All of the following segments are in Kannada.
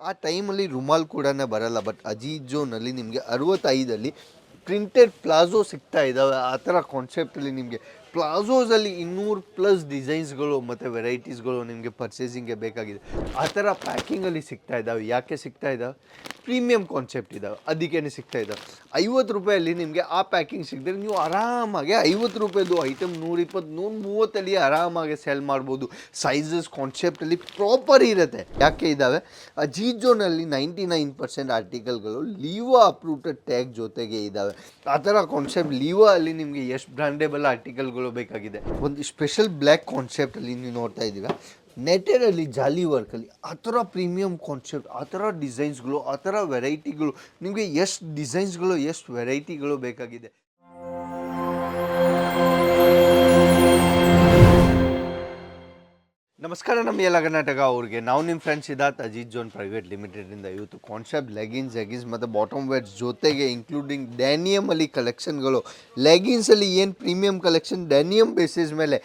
ಆ ಟೈಮಲ್ಲಿ ರುಮಾಲ್ ಕೂಡ ಬರಲ್ಲ ಬಟ್ ಅಜೀಜ್ ಜೋನಲ್ಲಿ ನಿಮಗೆ ಅರವತ್ತೈದಲ್ಲಿ ಪ್ರಿಂಟೆಡ್ ಪ್ಲಾಜೋ ಸಿಗ್ತಾ ಇದ್ದಾವೆ ಆ ಥರ ಕಾನ್ಸೆಪ್ಟಲ್ಲಿ ನಿಮಗೆ ಪ್ಲಾಜೋಸಲ್ಲಿ ಇನ್ನೂರು ಪ್ಲಸ್ ಡಿಸೈನ್ಸ್ಗಳು ಮತ್ತು ವೆರೈಟೀಸ್ಗಳು ನಿಮಗೆ ಪರ್ಚೇಸಿಂಗ್ಗೆ ಬೇಕಾಗಿದೆ. ಆ ಥರ ಪ್ಯಾಕಿಂಗಲ್ಲಿ ಸಿಗ್ತಾ ಇದ್ದಾವೆ ಯಾಕೆ ಸಿಗ್ತಾ ಇದ್ದಾವೆ ಪ್ರೀಮಿಯಂ ಕಾನ್ಸೆಪ್ಟ್ ಇದ್ದಾವೆ ಅದಕ್ಕೇನೆ ಸಿಗ್ತಾ ಇದ್ದಾವೆ ಐವತ್ತು ರೂಪಾಯಲ್ಲಿ ನಿಮಗೆ ಆ ಪ್ಯಾಕಿಂಗ್ ಸಿಕ್ಕಿದ್ರೆ ನೀವು ಆರಾಮಾಗಿ ಐವತ್ತು ರೂಪಾಯಿದು ಐಟಮ್ ನೂರಿಪ್ಪತ್ತು ನೂರ ಮೂವತ್ತಲ್ಲಿ ಆರಾಮಾಗಿ ಸೆಲ್ ಮಾಡ್ಬೋದು. ಸೈಜಸ್ ಕಾನ್ಸೆಪ್ಟಲ್ಲಿ ಪ್ರಾಪರ್ ಇರುತ್ತೆ. ಯಾಕೆ ಇದ್ದಾವೆ ಅಜೀಜೋನಲ್ಲಿ ನೈಂಟಿ ನೈನ್ ಪರ್ಸೆಂಟ್ ಆರ್ಟಿಕಲ್ಗಳು ಲೀವಾ ಅಪ್ರೂವ್ಡ್ ಟ್ಯಾಗ್ ಜೊತೆಗೆ ಇದ್ದಾವೆ ಆ ಥರ ಕಾನ್ಸೆಪ್ಟ್ ಲೀವಾ ಅಲ್ಲಿ ನಿಮಗೆ ಎಷ್ಟು ಬ್ರ್ಯಾಂಡೇಬಲ್ ಆರ್ಟಿಕಲ್ಗಳು ಬೇಕಾಗಿದೆ. ಒಂದು ಸ್ಪೆಷಲ್ ಬ್ಲ್ಯಾಕ್ ಕಾನ್ಸೆಪ್ಟಲ್ಲಿ ನೀವು ನೋಡ್ತಾ ಇದ್ದೀರಾ. ನೆಟರಲ್ಲಿ ಜಾಲಿ ವರ್ಕಲ್ಲಿ, ಆ ಥರ ಪ್ರೀಮಿಯಂ ಕಾನ್ಸೆಪ್ಟ್ ಆ ಥರ ಡಿಸೈನ್ಸ್ಗಳು ಆ ಥರ ವೆರೈಟಿಗಳು ನಿಮಗೆ ಎಷ್ಟು ಡಿಸೈನ್ಸ್ಗಳು ಎಷ್ಟು ವೆರೈಟಿಗಳು ಬೇಕಾಗಿದೆ? ನಮಸ್ಕಾರ ನಮ್ಮ ಎಲ್ಲ ಕರ್ನಾಟಕ ಅವ್ರಿಗೆ. ನಾವು ನಿಮ್ಮ friends Siddharth Ajit zone private ಲಿಮಿಟೆಡಿಂದ ಇವತ್ತು ಕಾನ್ಸೆಪ್ಟ್ ಲೆಗಿನ್ಸ್ ಜೆಗಿನ್ಸ್ ಮತ್ತು ಬಾಟಮ್ ವೇರ್ಸ್ ಜೊತೆಗೆ ಇನ್ಕ್ಲೂಡಿಂಗ್ ಡ್ಯಾನಿಯಮಲ್ಲಿ ಕಲೆಕ್ಷನ್ಗಳು ಲೆಗಿನ್ಸಲ್ಲಿ ಏನು ಪ್ರೀಮಿಯಮ್ ಕಲೆಕ್ಷನ್ ಡ್ಯಾನಿಯಮ್ ಬೇಸಿಸ್ ಮೇಲೆ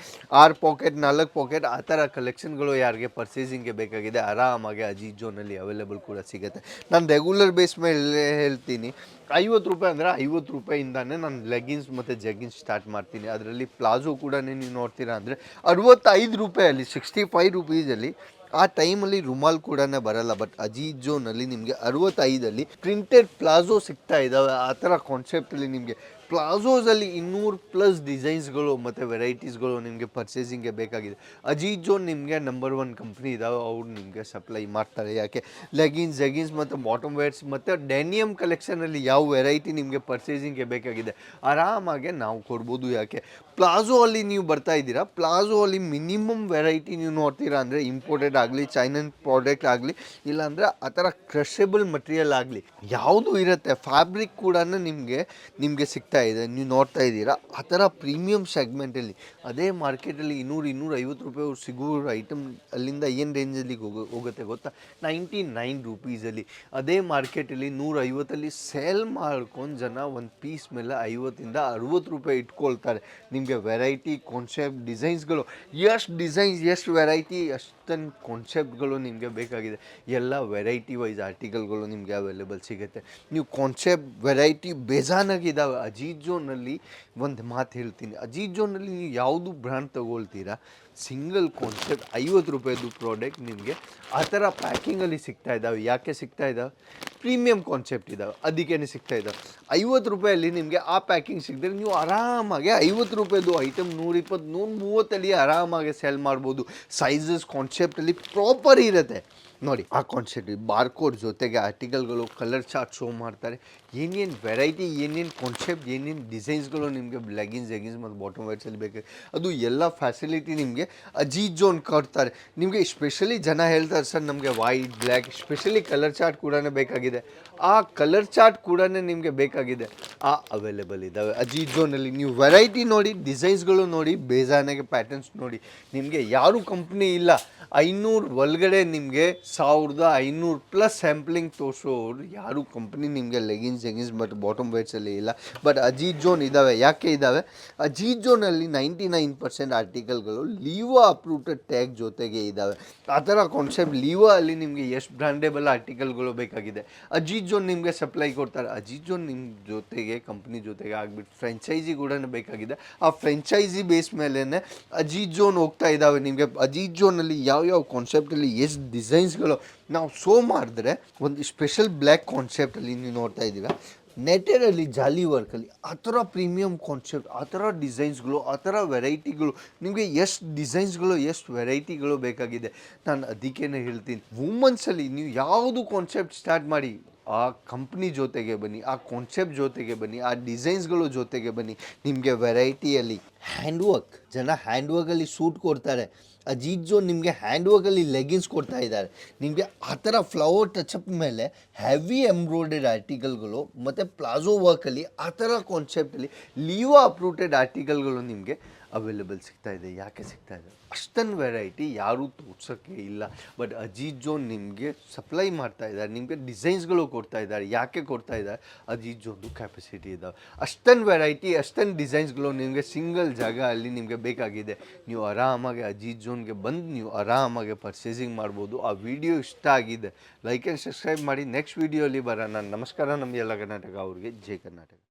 ಆರು ಪಾಕೆಟ್ ನಾಲ್ಕು ಪಾಕೆಟ್ ಆ ಥರ ಕಲೆಕ್ಷನ್ಗಳು ಯಾರಿಗೆ ಪರ್ಚೇಸಿಂಗ್ಗೆ ಬೇಕಾಗಿದೆ, ಆರಾಮಾಗಿ ಅಜಿತ್ ಜೋನಲ್ಲಿ ಅವೈಲೇಬಲ್ ಕೂಡ ಸಿಗುತ್ತೆ. ನಾನು ರೆಗ್ಯುಲರ್ ಬೇಸ್ ಮೇಲೆ ಹೇಳ್ತೀನಿ. ಐವತ್ತು ರೂಪಾಯಿ ಅಂದರೆ ಐವತ್ತು ರೂಪಾಯಿಂದಾನೆ ನಾನು ಲೆಗಿನ್ಸ್ ಮತ್ತು ಜೆಗಿನ್ಸ್ ಸ್ಟಾರ್ಟ್ ಮಾಡ್ತೀನಿ. ಅದರಲ್ಲಿ ಪ್ಲಾಜೋ ಕೂಡ ನೀವು ನೋಡ್ತೀರಾ ಅಂದರೆ ಅರವತ್ತೈದು ರೂಪಾಯಲ್ಲಿ ಸಿಕ್ಸ್ಟಿ ಫೈವ್ ರುಪೀಸಲ್ಲಿ ಆ ಟೈಮಲ್ಲಿ ರುಮಾಲ್ ಕೂಡ ಬರಲ್ಲ. ಬಟ್ ಅಜೀಜ್ ಜೋನಲ್ಲಿ ನಿಮಗೆ ಅರವತ್ತೈದಲ್ಲಿ ಪ್ರಿಂಟೆಡ್ ಪ್ಲಾಜೋ ಸಿಗ್ತಾ ಇದ್ದಾವೆ ಆ ಥರ ಕಾನ್ಸೆಪ್ಟಲ್ಲಿ ನಿಮಗೆ ಪ್ಲಾಜೋಸಲ್ಲಿ ಇನ್ನೂರು ಪ್ಲಸ್ ಡಿಸೈನ್ಸ್ಗಳು ಮತ್ತು ವೆರೈಟೀಸ್ಗಳು ನಿಮಗೆ ಪರ್ಚೇಸಿಂಗ್ಗೆ ಬೇಕಾಗಿದೆ. ಅಜೀತ್ ಜೋನ್ ನಿಮಗೆ ನಂಬರ್ ಒನ್ ಕಂಪ್ನಿ ಇದಾವೆ, ಅವ್ರು ನಿಮಗೆ ಸಪ್ಲೈ ಮಾಡ್ತಾರೆ. ಯಾಕೆ? ಲೆಗಿನ್ಸ್ ಜೆಗಿನ್ಸ್ ಮತ್ತು ಬಾಟಮ್ ವೇರ್ಸ್ ಮತ್ತು ಡೆನಿಯಮ್ ಕಲೆಕ್ಷನಲ್ಲಿ ಯಾವ ವೆರೈಟಿ ನಿಮಗೆ ಪರ್ಚೇಸಿಂಗ್ಗೆ ಬೇಕಾಗಿದೆ? ಆರಾಮಾಗೆ ನಾವು ಕೊಡ್ಬೋದು ಯಾಕೆ? ಪ್ಲಾಜೋ ಅಲ್ಲಿ ನೀವು ಬರ್ತಾ ಇದ್ದೀರಾ? ಪ್ಲಾಜೋ ಅಲ್ಲಿ ಮಿನಿಮಮ್ ವೆರೈಟಿ ನೀವು ನೋಡ್ತೀರಾ ಅಂದರೆ ಇಂಪೋರ್ಟೆಡ್ ಆಗಲಿ ಚೈನನ್ ಪ್ರಾಡಕ್ಟ್ ಆಗಲಿ, ಇಲ್ಲಾಂದರೆ ಆ ಥರ ಕ್ರಷಬಲ್ ಮಟೀರಿಯಲ್ ಆಗಲಿ, ಯಾವುದು ಇರುತ್ತೆ? ಫ್ಯಾಬ್ರಿಕ್ ಕೂಡ ನಿಮಗೆ ನಿಮಗೆ ಸಿಗ್ತಾ ಇದೆ, ನೀವು ನೋಡ್ತಾ ಇದ್ದೀರಾ? ಆ ಥರ ಪ್ರೀಮಿಯಮ್ ಸೆಗ್ಮೆಂಟಲ್ಲಿ ಅದೇ ಮಾರ್ಕೆಟಲ್ಲಿ ಇನ್ನೂರು, ಇನ್ನೂರೈವತ್ತು ರೂಪಾಯಿ ಸಿಗುವ ಐಟಮ್ ಅಲ್ಲಿಂದ ಏನು ರೇಂಜಲ್ಲಿ ಹೋಗೋ, ಹೋಗುತ್ತೆ ಗೊತ್ತಾ? ನೈಂಟಿ ನೈನ್ ರುಪೀಸಲ್ಲಿ ಅದೇ ಮಾರ್ಕೆಟಲ್ಲಿ ನೂರೈವತ್ತಲ್ಲಿ ಸೇಲ್ ಮಾಡ್ಕೊಂಡು ಜನ ಒಂದು ಪೀಸ್ ಮೇಲೆ ಐವತ್ತಿಂದ ಅರುವತ್ತು ರೂಪಾಯಿ ಇಟ್ಕೊಳ್ತಾರೆ. ನಿಮಗೆ ವೆರೈಟಿ ಕಾನ್ಸೆಪ್ಟ್ ಡಿಸೈನ್ಸ್ಗಳು ಎಷ್ಟು ಡಿಸೈನ್ಸ್ ಎಷ್ಟು ವೆರೈಟಿ ಅಷ್ಟೊಂದು ಕಾನ್ಸೆಪ್ಟ್ಗಳು ನಿಮಗೆ ಬೇಕಾಗಿದೆ. ಎಲ್ಲ ವೆರೈಟಿ ವೈಸ್ ಆರ್ಟಿಕಲ್ಗಳು ನಿಮಗೆ ಅವೈಲೇಬಲ್ ಸಿಗುತ್ತೆ. ನೀವು ಕಾನ್ಸೆಪ್ಟ್ ವೆರೈಟಿ ಬೇಜಾನಾಗಿದ್ದಾವೆ ಅಜೀಜ್ ಜೋನಲ್ಲಿ ಒಂದು ಮಾತು ಹೇಳ್ತೀನಿ. ಅಜೀಜೋನಲ್ಲಿ ನೀವು ಯಾವುದು ಬ್ರ್ಯಾಂಡ್ ತಗೊಳ್ತೀರಾ? ಸಿಂಗಲ್ ಕಾನ್ಸೆಪ್ಟ್ ಐವತ್ತು ರೂಪಾಯಿದು ಪ್ರಾಡಕ್ಟ್ ನಿಮಗೆ ಆ ಥರ ಪ್ಯಾಕಿಂಗಲ್ಲಿ ಸಿಗ್ತಾ ಇದ್ದಾವೆ. ಯಾಕೆ ಸಿಗ್ತಾ ಇದ್ದಾವೆ? ಪ್ರೀಮಿಯಂ ಕಾನ್ಸೆಪ್ಟ್ ಇದ್ದಾವೆ. ಅದಕ್ಕೇನೆ ಸಿಗ್ತಾ ಇದ್ದಾವೆ. ಐವತ್ತು ರೂಪಾಯಲ್ಲಿ ನಿಮಗೆ ಆ ಪ್ಯಾಕಿಂಗ್ ಸಿಕ್ಕಿದ್ರೆ ನೀವು ಆರಾಮಾಗಿ ಐವತ್ತು ರೂಪಾಯಿದು ಐಟಮ್ ನೂರಿಪ್ಪತ್ತು ನೂರ ಮೂವತ್ತಲ್ಲಿ ಆರಾಮಾಗಿ ಸೆಲ್ ಮಾಡ್ಬೋದು. ಸೈಜಸ್ ಕಾನ್ಸೆಪ್ಟಲ್ಲಿ ಪ್ರಾಪರ್ ಇರುತ್ತೆ. ನೋಡಿ, ಆ ಕಾನ್ಸೆಪ್ಟ್ ಬಾರ್ಕೋಡ್ ಜೊತೆಗೆ ಆರ್ಟಿಕಲ್ಗಳು ಕಲರ್ ಚಾರ್ಟ್ ಶೋ ಮಾಡ್ತಾರೆ. ಏನೇನು ವೆರೈಟಿ ಏನೇನು ಕಾನ್ಸೆಪ್ಟ್ ಏನೇನು ಡಿಸೈನ್ಸ್ಗಳು ನಿಮಗೆ ಲೆಗಿನ್ಸ್ ಲೆಗಿನ್ಸ್ ಮತ್ತು ಬಾಟಮ್ ವೇರ್ಸಲ್ಲಿ ಬೇಕು, ಅದು ಎಲ್ಲ ಫ್ಯಾಸಿಲಿಟಿ ನಿಮಗೆ ಅಜೀಜ್ ಜೋನ್ ಕೊಡ್ತಾರೆ ನಿಮಗೆ ಸ್ಪೆಷಲಿ ಜನ ಹೇಳ್ತಾರೆ, ಸರ್, ನಮಗೆ white black specially colour chart ಕೂಡ ಬೇಕಾಗಿದೆ. ಆ ಕಲರ್ ಚಾರ್ಟ್ ಕೂಡ ನಿಮಗೆ ಬೇಕಾಗಿದೆ. ಆ ಅವೈಲೇಬಲ್ ಇದ್ದಾವೆ ಅಜೀಜ್ ಜೋನಲ್ಲಿ ನೀವು ವೆರೈಟಿ ನೋಡಿ ಡಿಸೈನ್ಸ್ಗಳು ನೋಡಿ, ಬೇಜಾನಾಗೆ ಪ್ಯಾಟರ್ನ್ಸ್ ನೋಡಿ, ನಿಮಗೆ ಯಾರು ಕಂಪ್ನಿ ಇಲ್ಲ, ಐನೂರು ಒಳಗಡೆ ನಿಮಗೆ ಸಾವಿರದ ಐನೂರು ಪ್ಲಸ್ ಸ್ಯಾಂಪ್ಲಿಂಗ್ ತೋರಿಸೋರು ಯಾರು ಕಂಪ್ನಿ ನಿಮಗೆ ಲೆಗಿನ್ಸ್ ಜೆಗಿನ್ಸ್ ಬಟ್ ಬಾಟಮ್ ವೇಟ್ಸಲ್ಲಿ ಇಲ್ಲ. ಬಟ್ ಅಜೀಜ್ ಜೋನ್ ಇದ್ದಾವೆ ಯಾಕೆ ಇದ್ದಾವೆ ಅಜೀಜ್ ಜೋನಲ್ಲಿ ನೈಂಟಿ ನೈನ್ ಪರ್ಸೆಂಟ್ ಆರ್ಟಿಕಲ್ಗಳು ಲೀವಾ ಅಪ್ರೂವ್ಡ್ ಟ್ಯಾಗ್ ಜೊತೆಗೆ ಇದ್ದಾವೆ ಆ ಥರ ಕಾನ್ಸೆಪ್ಟ್ ಲೀವಾ ಅಲ್ಲಿ ನಿಮಗೆ ಎಷ್ಟು ಬ್ರ್ಯಾಂಡೇಬಲ್ ಆರ್ಟಿಕಲ್ಗಳು ಬೇಕಾಗಿದೆ. ಅಜೀಜ್ ಜೋನ್ ನಿಮಗೆ ಸಪ್ಲೈ ಕೊಡ್ತಾರೆ. ಅಜೀಜ್ ಜೋನ್ ನಿಮ್ಮ ಜೊತೆಗೆ ಕಂಪ್ನಿ ಜೊತೆಗೆ ಆಗಿಬಿಟ್ಟು ಫ್ರೆಂಚೈಸಿ ಕೂಡ ಬೇಕಾಗಿದೆ. ಆ ಫ್ರೆಂಚೈಸಿ ಬೇಸ್ ಮೇಲೇ ಅಜೀಜ್ ಜೋನ್ ಹೋಗ್ತಾ ಇದ್ದಾವೆ ನಿಮಗೆ. ಅಜೀಜ್ ಜೋನಲ್ಲಿ ಯಾವ ಯಾವ ಕಾನ್ಸೆಪ್ಟಲ್ಲಿ ಎಷ್ಟು ಡಿಸೈನ್ಸ್ಗಳು ನಾವು ಶೋ ಮಾಡಿದ್ರೆ ಒಂದು ಸ್ಪೆಷಲ್ ಬ್ಲ್ಯಾಕ್ ಕಾನ್ಸೆಪ್ಟಲ್ಲಿ ನೀವು ನೋಡ್ತಾ ಇದ್ದೀವಿ ನೆಟರಲ್ಲಿ ಜಾಲಿ ವರ್ಕಲ್ಲಿ ಆ ಥರ ಪ್ರೀಮಿಯಂ ಕಾನ್ಸೆಪ್ಟ್ ಆ ಥರ ಡಿಸೈನ್ಸ್ಗಳು ಆ ಥರ ವೆರೈಟಿಗಳು ನಿಮಗೆ ಎಷ್ಟು ಡಿಸೈನ್ಸ್ಗಳು ಎಷ್ಟು ವೆರೈಟಿಗಳು ಬೇಕಾಗಿದೆ. ನಾನು ಅದಕ್ಕೇನೆ ಹೇಳ್ತೀನಿ. ವುಮನ್ಸಲ್ಲಿ ನೀವು ಯಾವುದು ಕಾನ್ಸೆಪ್ಟ್ ಸ್ಟಾರ್ಟ್ ಮಾಡಿ, ಆ ಕಂಪ್ನಿ ಜೊತೆಗೆ ಬನ್ನಿ, ಆ ಕಾನ್ಸೆಪ್ಟ್ ಜೊತೆಗೆ ಬನ್ನಿ, ಆ ಡಿಸೈನ್ಸ್ಗಳು ಜೊತೆಗೆ ಬನ್ನಿ, ನಿಮಗೆ ವೆರೈಟಿಯಲ್ಲಿ ಹ್ಯಾಂಡ್ ವರ್ಕ್ ಜನ ಹ್ಯಾಂಡ್ ವರ್ಕಲ್ಲಿ ಸೂಟ್ ಕೊಡ್ತಾರೆ. ಅಜೀತ್ ಜೋನ್ ನಿಮಗೆ ಹ್ಯಾಂಡ್ ವರ್ಕಲ್ಲಿ ಲೆಗಿನ್ಸ್ ಕೊಡ್ತಾ ಇದ್ದಾರೆ. ನಿಮಗೆ ಆ ಥರ ಫ್ಲವರ್ ಟಚಪ್ ಮೇಲೆ ಹೆವಿ ಎಂಬ್ರಾಯ್ಡೆಡ್ ಆರ್ಟಿಕಲ್ಗಳು ಮತ್ತು ಪ್ಲಾಜೋ ವರ್ಕಲ್ಲಿ ಆ ಥರ ಕಾನ್ಸೆಪ್ಟಲ್ಲಿ ಲೀವ್ ಅಪ್ರೂಟೆಡ್ ಆರ್ಟಿಕಲ್ಗಳು ನಿಮಗೆ ಅವೈಲೇಬಲ್ ಸಿಗ್ತಾ ಇದೆ. ಯಾಕೆ ಸಿಗ್ತಾ ಇದೆ? ಅಷ್ಟೊಂದು ವೆರೈಟಿ ಯಾರೂ ತೋರ್ಸೋಕ್ಕೆ ಇಲ್ಲ. ಬಟ್ ಅಜೀತ್ ಜೋನ್ ನಿಮಗೆ ಸಪ್ಲೈ ಮಾಡ್ತಾ ಇದ್ದಾರೆ. ನಿಮಗೆ ಡಿಸೈನ್ಸ್ಗಳು ಕೊಡ್ತಾ ಇದ್ದಾರೆ. ಯಾಕೆ ಕೊಡ್ತಾ ಇದ್ದಾರೆ? ಅಜೀತ್ ಜೋನ್ದು ಕ್ಯಾಪಸಿಟಿ ಇದ್ದಾವೆ ಅಷ್ಟೊಂದು ವೆರೈಟಿ ಅಷ್ಟೊಂದು ಡಿಸೈನ್ಸ್ಗಳು ನಿಮಗೆ ಸಿಂಗಲ್ ಜಾಗ ಅಲ್ಲಿ ನಿಮಗೆ ಬೇಕಾಗಿದೆ. ನೀವು ಆರಾಮಾಗಿ ಅಜೀತ್ ಜೋನ್ಗೆ ಬಂದು ನೀವು ಆರಾಮಾಗಿ ಪರ್ಚೇಸಿಂಗ್ ಮಾಡ್ಬೋದು. ಆ ವಿಡಿಯೋ ಇಷ್ಟ ಆಗಿದೆ. ಲೈಕ್ ಆ್ಯಂಡ್ ಸಬ್ಸ್ಕ್ರೈಬ್ ಮಾಡಿ. ನೆಕ್ಸ್ಟ್ ವಿಡಿಯೋಲಿ ಬರೋಣ. ನಮಸ್ಕಾರ ನಮ್ಮ ಎಲ್ಲ ಕರ್ನಾಟಕ ಅವ್ರಿಗೆ. ಜೈ ಕರ್ನಾಟಕ.